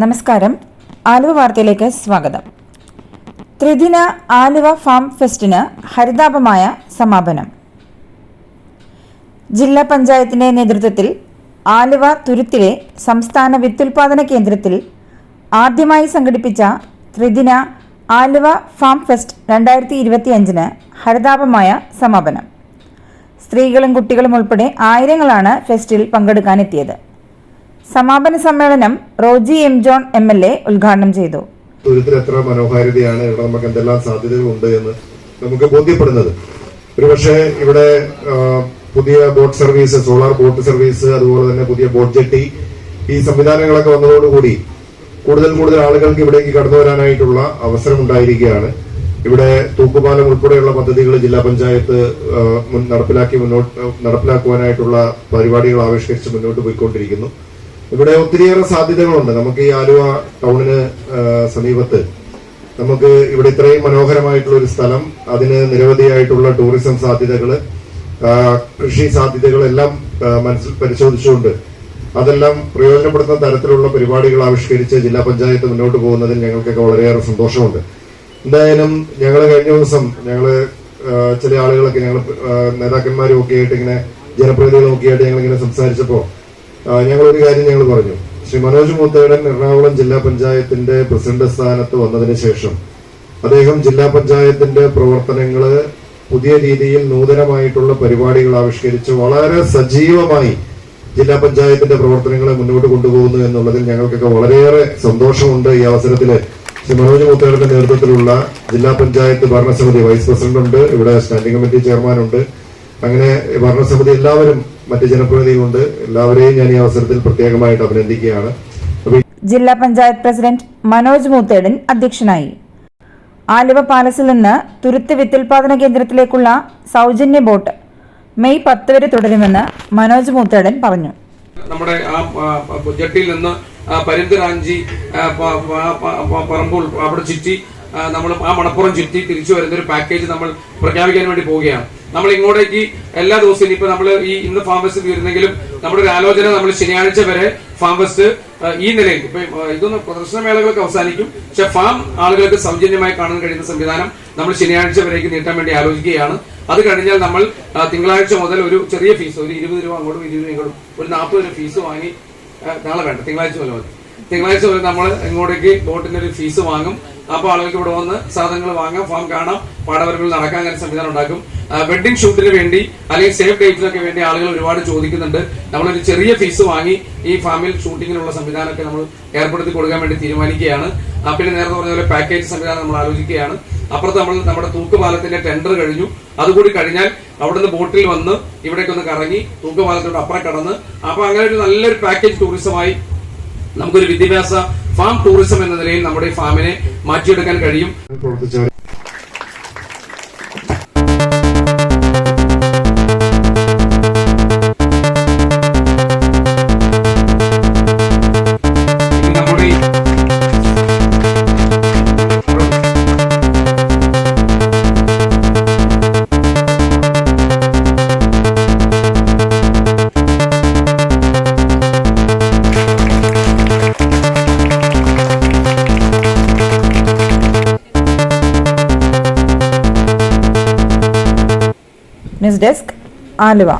നമസ്കാരം. ആലുവ വാർത്തയിലേക്ക് സ്വാഗതം. ത്രിദിന ആലുവ ഫാം ഫെസ്റ്റിന് ഹരിതാപമായ സമാപനം. ജില്ലാ പഞ്ചായത്തിന്റെ നേതൃത്വത്തിൽ ആലുവ തുരുത്തിലെ സംസ്ഥാന വിത്തുൽപാദന കേന്ദ്രത്തിൽ ആദ്യമായി സംഘടിപ്പിച്ച ത്രിദിന ആലുവ ഫാം ഫെസ്റ്റ് രണ്ടായിരത്തി ഇരുപത്തിയഞ്ചിന് ഹരിതാപമായ സമാപനം. സ്ത്രീകളും കുട്ടികളും ഉൾപ്പെടെ ആയിരങ്ങളാണ് ഫെസ്റ്റിൽ പങ്കെടുക്കാനെത്തിയത്. സമാപന സമ്മേളനം Roji M John M L A ഉദ്ഘാടനം ചെയ്തു. എത്ര മനോഹാരിതയാണ് ഇവിടെ നമുക്ക് എന്തെല്ലാം സാധ്യതകളുണ്ട് എന്ന് നമുക്ക് ബോധ്യപ്പെടുന്നത്. ഒരുപക്ഷെ ഇവിടെ പുതിയ boat service solar boat service അതുപോലെ തന്നെ പുതിയ ബോട്ട് ജെട്ടി ഈ സംവിധാനങ്ങളൊക്കെ വന്നതോടുകൂടി കൂടുതൽ കൂടുതൽ ആളുകൾക്ക് ഇവിടേക്ക് കടന്നു വരാനായിട്ടുള്ള അവസരം ഉണ്ടായിരിക്കുകയാണ്. ഇവിടെ തൂക്കുപാലം ഉൾപ്പെടെയുള്ള പദ്ധതികൾ ജില്ലാ പഞ്ചായത്ത് നടപ്പിലാക്കി മുന്നോട്ട് നടപ്പിലാക്കുവാനായിട്ടുള്ള പരിപാടികൾ ആവിഷ്കരിച്ച് മുന്നോട്ട് പോയിക്കൊണ്ടിരിക്കുന്നു. ഇവിടെ ഒത്തിരിയേറെ സാധ്യതകളുണ്ട്. നമുക്ക് ഈ ആലുവ ടൗണിന് സമീപത്ത് നമുക്ക് ഇവിടെ ഇത്രയും മനോഹരമായിട്ടുള്ള ഒരു സ്ഥലം അതിന് നിരവധിയായിട്ടുള്ള ടൂറിസം സാധ്യതകൾ കൃഷി സാധ്യതകളെല്ലാം മനസ്സിൽ പരിശോധിച്ചുകൊണ്ട് അതെല്ലാം പ്രയോജനപ്പെടുത്തുന്ന തരത്തിലുള്ള പരിപാടികൾ ആവിഷ്കരിച്ച് ജില്ലാ പഞ്ചായത്ത് മുന്നോട്ട് പോകുന്നതിൽ ഞങ്ങൾക്കൊക്കെ വളരെയേറെ സന്തോഷമുണ്ട്. എന്തായാലും ഞങ്ങൾ കഴിഞ്ഞ ദിവസം ഞങ്ങൾ ചില ആളുകളൊക്കെ ഞങ്ങൾ നേതാക്കന്മാരും ഒക്കെ ആയിട്ട് ഇങ്ങനെ ജനപ്രതിനിധികളും ഒക്കെ ആയിട്ട് ഞങ്ങൾ ഇങ്ങനെ ഒരു കാര്യം ഞങ്ങൾ പറഞ്ഞു. ശ്രീ മനോജ് മൂത്തേടൻ എറണാകുളം ജില്ലാ പഞ്ചായത്തിന്റെ പ്രസിഡന്റ് സ്ഥാനത്ത് വന്നതിന് ശേഷം അദ്ദേഹം ജില്ലാ പഞ്ചായത്തിന്റെ പ്രവർത്തനങ്ങൾ പുതിയ രീതിയിൽ നൂതനമായിട്ടുള്ള പരിപാടികൾ ആവിഷ്കരിച്ച് വളരെ സജീവമായി ജില്ലാ പഞ്ചായത്തിന്റെ പ്രവർത്തനങ്ങളെ മുന്നോട്ട് കൊണ്ടുപോകുന്നു എന്നുള്ളതിൽ ഞങ്ങൾക്കൊക്കെ വളരെയേറെ സന്തോഷമുണ്ട്. ഈ അവസരത്തിൽ ശ്രീ മനോജ് മുത്തേടന്റെ നേതൃത്വത്തിലുള്ള ജില്ലാ പഞ്ചായത്ത് ഭരണസമിതി വൈസ് പ്രസിഡന്റ് ഉണ്ട് ഇവിടെ സ്റ്റാൻഡിംഗ് കമ്മിറ്റി ചെയർമാൻ ഉണ്ട് അങ്ങനെ ഭരണസമിതി എല്ലാവരും മറ്റ് ജനപ്രതിനിധികളുണ്ട് എല്ലാവരെയും ഞാൻ ഈ അവസരത്തിൽ പ്രത്യേകമായിട്ട് അഭിനന്ദിക്കുകയാണ്. ജില്ലാ പഞ്ചായത്ത് പ്രസിഡന്റ് മനോജ് മൂത്തേടൻ അധ്യക്ഷനായി. ആലുവ പാലസിൽ നിന്ന് തുരുത്ത് വിത്തുൽപാദന കേന്ദ്രത്തിലേക്കുള്ള സൗജന്യ ബോട്ട് മെയ് പത്ത് വരെ തുടരുമെന്ന് മനോജ് മൂത്തേടൻ പറഞ്ഞു. നമ്മുടെ ആ ആ, നിന്ന് പരിന്തരാഞ്ചി പറമ്പൂൾ അവിടെ ചുറ്റി നമ്മൾ ആ മണപ്പുറം ചുറ്റി തിരിച്ചു വരുന്ന ഒരു പാക്കേജ് നമ്മൾ പ്രഖ്യാപിക്കാൻ വേണ്ടി പോവുകയാണ്. നമ്മൾ ഇങ്ങോട്ടേക്ക് എല്ലാ ദിവസവും ഇപ്പൊ നമ്മൾ ഈ ഇന്ന് ഫാം ഫെസ്റ്റ് തീരുന്നെങ്കിലും നമ്മുടെ ഒരു ആലോചന നമ്മൾ ശനിയാഴ്ച വരെ ഫാം ഫെസ്റ്റ് ഈ നിലയിൽ ഇപ്പൊ പ്രദർശന മേളകളൊക്കെ അവസാനിക്കും. പക്ഷെ ഫാം ആളുകൾക്ക് സൗജന്യമായി കാണാൻ കഴിയുന്ന സംവിധാനം നമ്മൾ ശനിയാഴ്ച വരേക്ക് നീട്ടാൻ വേണ്ടി ആലോചിക്കുകയാണ്. അത് കഴിഞ്ഞാൽ നമ്മൾ തിങ്കളാഴ്ച മുതൽ ഒരു ചെറിയ ഫീസ് ഒരു ഇരുപത് രൂപ അങ്ങോട്ടും ഇരുപത് രൂപ ഇങ്ങോട്ടും ഒരു നാൽപ്പത് രൂപ ഫീസ് വാങ്ങി നാളെ വേണ്ട തിങ്കളാഴ്ച മുതൽ മതി. തിങ്കളാഴ്ച മുതൽ നമ്മൾ ഇങ്ങോട്ടേക്ക് ബോട്ടിന്റെ ഒരു ഫീസ് വാങ്ങും. അപ്പോൾ ആളുകൾക്ക് ഇവിടെ വന്ന് സാധനങ്ങൾ വാങ്ങാം ഫാം കാണാം പാടവരങ്ങളിൽ നടക്കാൻ അങ്ങനെ സംവിധാനം ഉണ്ടാക്കും. വെഡിങ് ഷൂട്ടിന് വേണ്ടി അല്ലെങ്കിൽ സേഫ് ഡേറ്റിനൊക്കെ വേണ്ടി ആളുകൾ ഒരുപാട് ചോദിക്കുന്നുണ്ട്. നമ്മളൊരു ചെറിയ ഫീസ് വാങ്ങി ഈ ഫാമിൽ ഷൂട്ടിങ്ങിനുള്ള സംവിധാനമൊക്കെ നമ്മൾ ഏർപ്പെടുത്തി കൊടുക്കാൻ വേണ്ടി തീരുമാനിക്കുകയാണ്. പിന്നെ നേരത്തെ പറഞ്ഞ പോലെ പാക്കേജ് സംവിധാനം നമ്മൾ ആലോചിക്കുകയാണ്. അപ്പുറത്ത് നമ്മൾ നമ്മുടെ തൂക്കുപാലത്തിന്റെ ടെൻഡർ കഴിഞ്ഞു. അതുകൂടി കഴിഞ്ഞാൽ അവിടുന്ന് ബോട്ടിൽ വന്ന് ഇവിടേക്ക് ഒന്ന് കറങ്ങി തൂക്കുപാലത്തോട് അപ്പുറം കടന്ന്. അപ്പൊ അങ്ങനെ ഒരു നല്ലൊരു പാക്കേജ് ടൂറിസമായി നമുക്കൊരു വിദ്യാഭ്യാസ ഫാം ടൂറിസം എന്ന നിലയിൽ നമ്മുടെ ഫാമിനെ മാറ്റിയെടുക്കാൻ കഴിയും. News desk Aluva